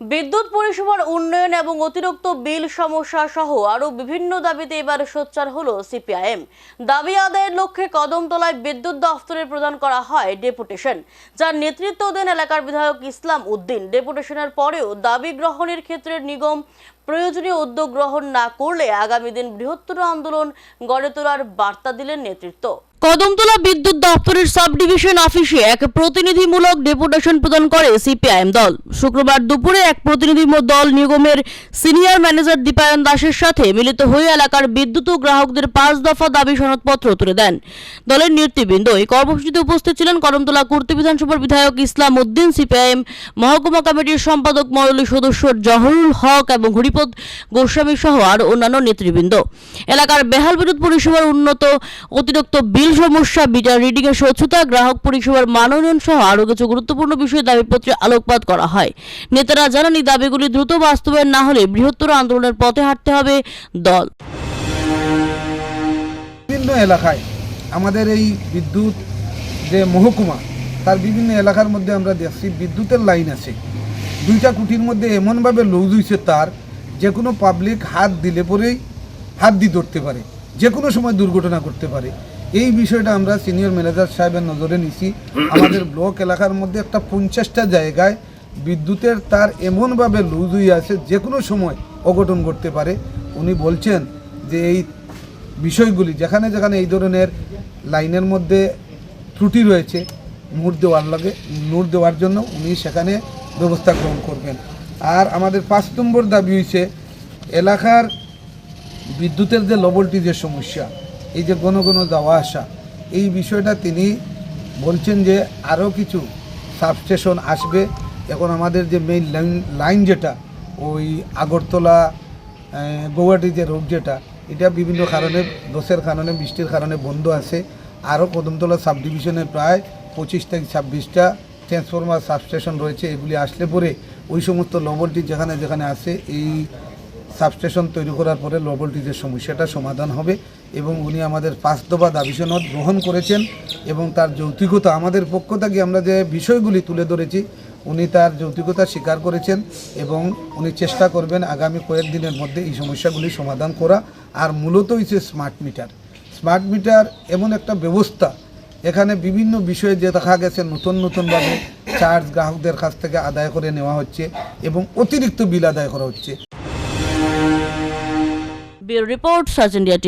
বিদ্যুৎ পরিষেবার উন্নয়ন এবং অতিরিক্ত বিল সমস্যা সহ আরও বিভিন্ন দাবিতে এবার সোচ্চার হলো সিপিআইএম। দাবি আদায়ের লক্ষ্যে কদমতলায় বিদ্যুৎ দফতরে প্রদান করা হয় ডেপুটেশন, যার নেতৃত্ব দেন এলাকার বিধায়ক ইসলাম উদ্দিন। ডেপুটেশনের পরেও দাবি গ্রহণের ক্ষেত্রে নিগম প্রয়োজনীয় উদ্যোগ গ্রহণ না করলে আগামী দিন বৃহত্তর আন্দোলন গড়ে তোলার বার্তা দিলেন নেতৃত্ব। কদমতলা বিদ্যুৎ দপ্তরের সাব ডিভিশন অফিসে এক প্রতিনিধিমূলক ডেপুটেশন প্রদান করে সিপিআইএম দল। শুক্রবার দুপুরে এক প্রতিনিধি দল নিগমের সিনিয়র ম্যানেজার দীপায়ন দাসের সাথে মিলিত হয়ে এলাকার বিদ্যুৎ ও গ্রাহকদের পাঁচ দফা দাবি সনদপত্র তুলে দেন। দলের নেতৃবৃন্দ এই কর্মসূচিতে উপস্থিত ছিলেন কদমতলা কুর্তি বিধানসভার বিধায়ক ইসলাম উদ্দিন, সিপিআইএম মহকুমা কমিটির সম্পাদক মণ্ডলী সদস্য জহরুল হক এবং হরিপদ গোস্বামী সহ আরও অন্যান্য নেতৃবৃন্দ। এলাকার বেহাল বিদ্যুৎ পরিষেবার উন্নত অতিরিক্ত বিল সমস্যা মিটার রিডিং এর স্বচ্ছতা, গ্রাহক পরিষেবার মানোন্নয়ন সহ আরও কিছু গুরুত্বপূর্ণ বিষয়ে দাবিপত্রে আলোকপাত করা হয়। নেতারা জানান, এই দাবিগুলি দ্রুত বাস্তবায়ন না হলে বৃহত্তর আন্দোলনের পথে হাঁটতে হবে দল। বিভিন্ন এলাকায় আমাদের এই বিদ্যুৎ যে মহকুমা, তার বিভিন্ন এলাকার মধ্যে আমরা দেখছি বিদ্যুতের লাইন আছে। দুইটা কুটির মধ্যে এমনভাবে লুজ হয়েছে তার যে কোনো পাবলিক হাত দিলে পরেই হাত দিয়ে ধরতে পারে, যে কোনো সময় দুর্ঘটনা করতে পারে। এই বিষয়টা আমরা সিনিয়র ম্যানেজার সাহেবের নজরে নিছি। আমাদের ব্লক এলাকার মধ্যে একটা পঞ্চাশটা জায়গায় বিদ্যুতের তার এমনভাবে লুজ হয়ে আছে, যে কোনো সময় অঘটন ঘটতে পারে। উনি বলছেন যে এই বিষয়গুলি, যেখানে যেখানে এই ধরনের লাইনের মধ্যে ত্রুটি রয়েছে মুর দেওয়ার লাগে নূর দেওয়ার জন্য উনি সেখানে ব্যবস্থা গ্রহণ করবেন। আর আমাদের পাঁচ নম্বর দাবি হয়েছে এলাকার বিদ্যুতের যে লবলটি যে সমস্যা, এই যে ঘন ঘন যাওয়া আসা, এই বিষয়টা তিনি বলছেন যে আরও কিছু সাবস্টেশন আসবে। এখন আমাদের যে মেইন লাইন লাইন যেটা, ওই আগরতলা গৌহাটি যে রোড যেটা, এটা বিভিন্ন কারণে, দোষের কারণে, বৃষ্টির কারণে বন্ধ আছে। আরও কদমতলা সাব ডিভিশনে প্রায় পঁচিশ থেকে ছাব্বিশটা ট্রান্সফরমার সাবস্টেশন রয়েছে, এগুলি আসলে পরে ওই সমস্ত লবলটি যেখানে যেখানে আছে, এই সাবস্টেশন তৈরি করার পরে লো ভোল্টেজের সমস্যাটা সমাধান হবে এবং উনি আমাদের পাঁচ দফা দাবি সনদ গ্রহণ করেছেন এবং তার যৌক্তিকতা আমাদের পক্ষ থেকে আমরা যে বিষয়গুলি তুলে ধরেছি, উনি তার যৌক্তিকতা স্বীকার করেছেন এবং উনি চেষ্টা করবেন আগামী কয়েকদিনের মধ্যে এই সমস্যাগুলি সমাধান করা। আর মূলত হচ্ছে স্মার্ট মিটার স্মার্ট মিটার এমন একটা ব্যবস্থা এখানে বিভিন্ন বিষয়ে যে দেখা গেছে, নতুন নতুনভাবে চার্জ গ্রাহকদের কাছ থেকে আদায় করে নেওয়া হচ্ছে এবং অতিরিক্ত বিল আদায় করা হচ্ছে। Report India